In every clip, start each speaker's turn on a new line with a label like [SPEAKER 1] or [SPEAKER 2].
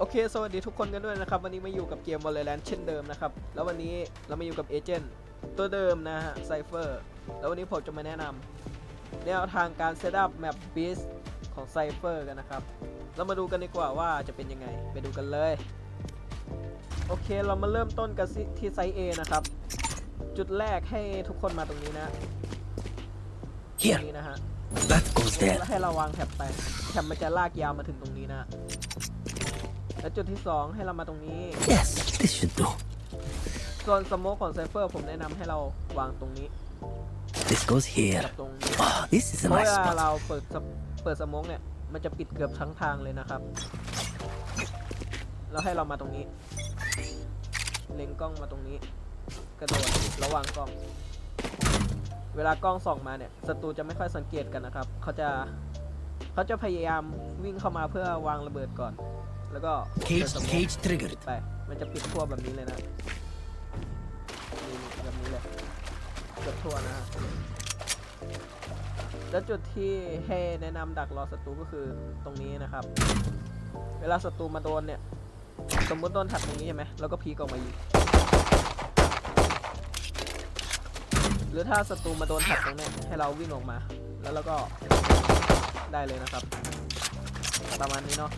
[SPEAKER 1] โอเค สวัสดีทุกคนกันด้วยนะครับ วันนี้มาอยู่กับเกม Valorant เช่นเดิมนะครับ แล้ววันนี้เรามาอยู่กับเอเจนต์ตัวเดิมนะฮะไซเฟอร์แล้ววันนี้ผมจะมาแนะนำแนวทางการเซตอัพแมปบีสของไซเฟอร์กันนะครับ เรามาดูกันดีกว่าว่าจะเป็นยังไง ไปดูกันเลย โอเค เรามาเริ่มต้นกันที่ที่ไซต์ A นะครับ จุดแรกให้ทุกคนมาตรงนี้นะตรง
[SPEAKER 2] Here,
[SPEAKER 1] นี้นะฮะ
[SPEAKER 2] that goes there.
[SPEAKER 1] ให้เราวางแถบไปแถบมันจะลากยาวมาถึงตรงนี้นะ แล้วจุดที่สองให้เรามาตรงนี้
[SPEAKER 2] Yes, this should do.
[SPEAKER 1] ส่วนสโมกของไซเฟอร์ผมแนะนำให้เราวางตรงนี้
[SPEAKER 2] This goes here.
[SPEAKER 1] กับตรงนี้
[SPEAKER 2] Ah, this is
[SPEAKER 1] เพ
[SPEAKER 2] a
[SPEAKER 1] ราะเว
[SPEAKER 2] nice
[SPEAKER 1] ลา
[SPEAKER 2] spot.
[SPEAKER 1] เราเปิดสเปิดสโมกเนี่ย มันจะปิดเกือบทั้งทางเลยนะครับ แล้วให้เรามาตรงนี้ เล็งกล้องมาตรงนี้ กระโดดระหว่างกล้อง เวลากล้องส่องมาเนี่ยศัตรูจะไม่ค่อยสังเกตกันนะครับ เขาจะเขาจะพยายามวิ่งเข้ามาเพื่อวางระเบิดก่อน แล้วก็เปิด
[SPEAKER 2] Cage,
[SPEAKER 1] สโมก
[SPEAKER 2] cage triggered.
[SPEAKER 1] ไป มันจะปิดทั่วแบบนี้เลยนะนี่ๆแบบนี้เลยเกือบทั่วนะฮะ แล้วจุดที่ให้แนะนำดักรอศัตรูก็คือตรงนี้นะครับ เวลาศัตรูมาโดนเนี่ย สมมติโดนถักตรงนี้ใช่ไหมแล้วก็พีกออกมายิงหรือถ้าศัตรูมาโดนถักตรงเนี้ยให้เราวิ่งออกมา แล้วเราก็ได้เลยนะครับ ประมาณนี้เนาะ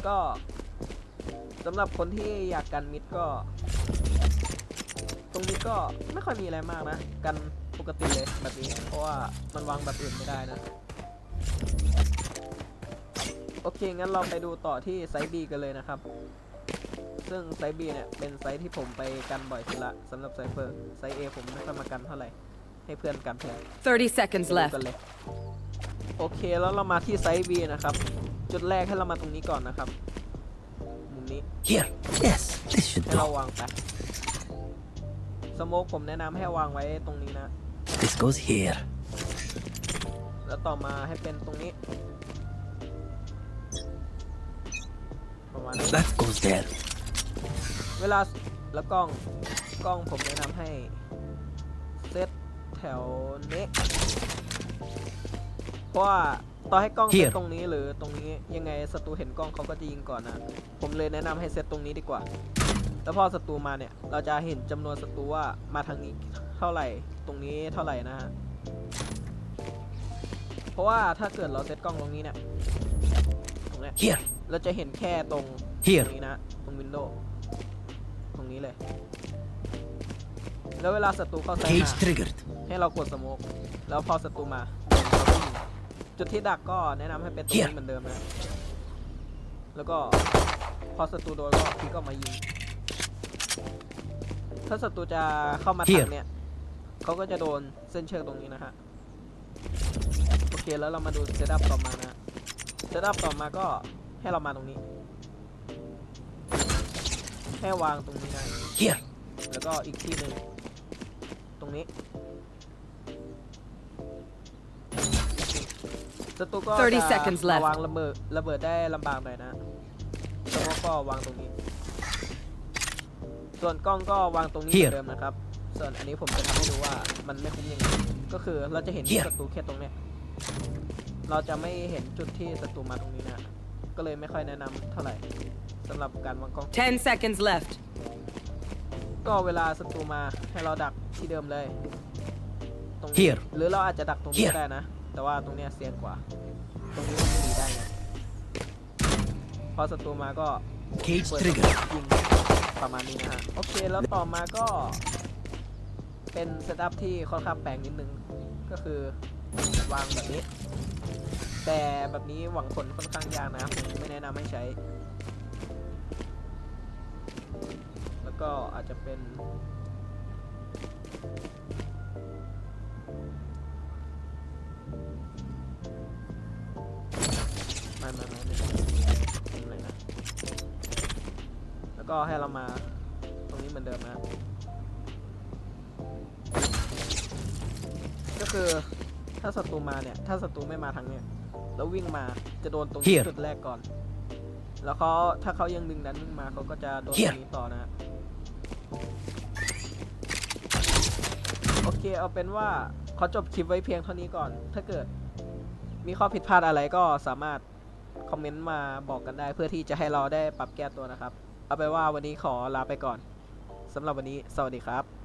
[SPEAKER 1] แล้วก็สำหรับคนที่อยากกันมิดก็ ตรงนี้ก็ไม่ค่อยมีอะไรมากนะ กันปกติเลยแบบนี้ เพราะว่ามันวางแบบอื่นไม่ได้นะ โอเค งั้นเราไปดูต่อที่ไซส์ B กันเลยนะครับ ซึ่งไซส์ B เนี่ย เป็นไซส์ที่ผมไปกันบ่อยสุดละสำหรับไซเฟอร์ไซส์ A ผมไม่ค่อยมากันเท่าไหร่ ให้เพื่อนกันแทน
[SPEAKER 3] 30 seconds
[SPEAKER 1] ไปดู
[SPEAKER 3] left.
[SPEAKER 1] กันเลยโอเคแล้วเรามาที่ไซส์ B นะครับ จุดแรกให้เรามาตรงนี้ก่อนนะครับ มุมนี้
[SPEAKER 2] Here. Yes, this should
[SPEAKER 1] ให้เรา
[SPEAKER 2] do.
[SPEAKER 1] วางไป สโมกผมแนะนำให้วางไว้ตรงนี้นะ
[SPEAKER 2] This goes here.
[SPEAKER 1] แล้วต่อมาให้เป็นตรงนี้ ประมาณนี้
[SPEAKER 2] That goes there.
[SPEAKER 1] เวลาแล้วกล้องกล้องผมแนะนำให้เซตแถวนี้เพราะว่า ต่อให้กล้องเซต
[SPEAKER 2] Here
[SPEAKER 1] ตรงนี้หรือตรงนี้ยังไงศัตรูเห็นกล้องเขาก็จะยิงก่อนนะผมเลยแนะนำให้เซตตรงนี้ดีกว่า แล้วพอศัตรูมาเนี่ย เราจะเห็นจำนวนศัตรูว่ามาทางนี้เท่าไหร่ตรงนี้เท่าไหร่นะฮะเพราะว่าถ้าเกิดเราเซตกล้องตรงนี้เนี่ยตรงเนี้ย
[SPEAKER 2] Here.
[SPEAKER 1] เราจะเห็นแค่ตรง
[SPEAKER 2] Here
[SPEAKER 1] ตรงนี้นะตรงวินโดว์ตรงนี้เลย แล้วเวลาศัตรูเข้าไซต์
[SPEAKER 2] Cage
[SPEAKER 1] มา
[SPEAKER 2] triggered.
[SPEAKER 1] ให้เรากดสโมกแล้วพอศัตรูมาเราก็ยิง จุดที่ดักก็แนะนำให้เป็นตรงนี้เหมือนเดิมนะ แล้วก็พอศัตรูโดนก็พีก็มายิง ถ้าศัตรูจะเข้ามาทาง
[SPEAKER 2] Here
[SPEAKER 1] เนี้ยเขาก็จะโดนเส้นเชือกตรงนี้นะฮะ โอเคแล้วเรามาดูเซตอัพต่อมานะเซตอัพต่อมาก็ให้เรามาตรงนี้แค่วางตรงนี้นะ
[SPEAKER 2] Here.
[SPEAKER 1] แล้วก็อีกที่หนึ่งตรงนี้ ศัตรูก็
[SPEAKER 3] 30
[SPEAKER 1] จะ
[SPEAKER 3] seconds left
[SPEAKER 1] วางระเบิดระเบิดได้ลำบากหน่อยนะแล้วก็วางตรงนี้ ส่วนกล้องก็วางตรงนี้เหมือน
[SPEAKER 2] Here
[SPEAKER 1] เดิมนะครับ ส่วนอันนี้ผมจะทำให้ดูว่ามันไม่คุ้มยังไงก็คือเราจะเห็น
[SPEAKER 2] Here
[SPEAKER 1] ศัตรูแค่ตรงเนี้ยเราจะไม่เห็นจุดที่ศัตรูมาตรงนี้นะก็เลยไม่ค่อยแนะนำเท่าไหร่สำหรับการวางกล้อง
[SPEAKER 3] 10 seconds left.
[SPEAKER 1] ก็เวลาศัตรูมาให้เราดักที่เดิมเลย ตรงนี้
[SPEAKER 2] Here
[SPEAKER 1] หรือเราอาจจะดักตรงนี้
[SPEAKER 2] Here
[SPEAKER 1] ก็ได้นะ แต่ว่าตรงเนี้ยเสี่ยงกว่า ตรงนี้มันหนีได้ไงพอศัตรูมาก็
[SPEAKER 2] Cage
[SPEAKER 1] เปิด
[SPEAKER 2] triggered.
[SPEAKER 1] ยิงประมาณนี้นะฮะ โอเค แล้วต่อมาก็ เป็นเซตอัพที่ค่อนข้างแปลกนิดนึง ก็คือวางแบบนี้ แต่แบบนี้หวังผลค่อนข้างยากนะผมไม่แนะนำให้ใช้ แล้วก็อาจจะเป็น ม่ไม่ไม่ไม่ใช่ทำอะไรนะแล้วก็ให้เรามาตรงนี้เหมือนเดิมนะก็คือถ้าศัตรูมาเนี่ย ถ้าศัตรูไม่มาทางเนี้ยแล้ววิ่งมาจะโดนตรงนี้
[SPEAKER 2] Here
[SPEAKER 1] จุดแรกก่อน แล้วเขาถ้าเขายังดึงดันวิ่งมาเขาก็จะโดนต
[SPEAKER 2] Here
[SPEAKER 1] รงนี้ต่อนะโอเคเอาเป็นว่าขอจบคลิปไว้เพียงเท่านี้ก่อน ถ้าเกิดมีข้อผิดพลาดอะไรก็สามารถ คอมเมนต์มาบอกกันได้เพื่อที่จะให้เราได้ปรับแก้ตัวนะครับ เอาไปนว่าวันนี้ขอลาไปก่อนสำหรับวันนี้ สวัสดีครับ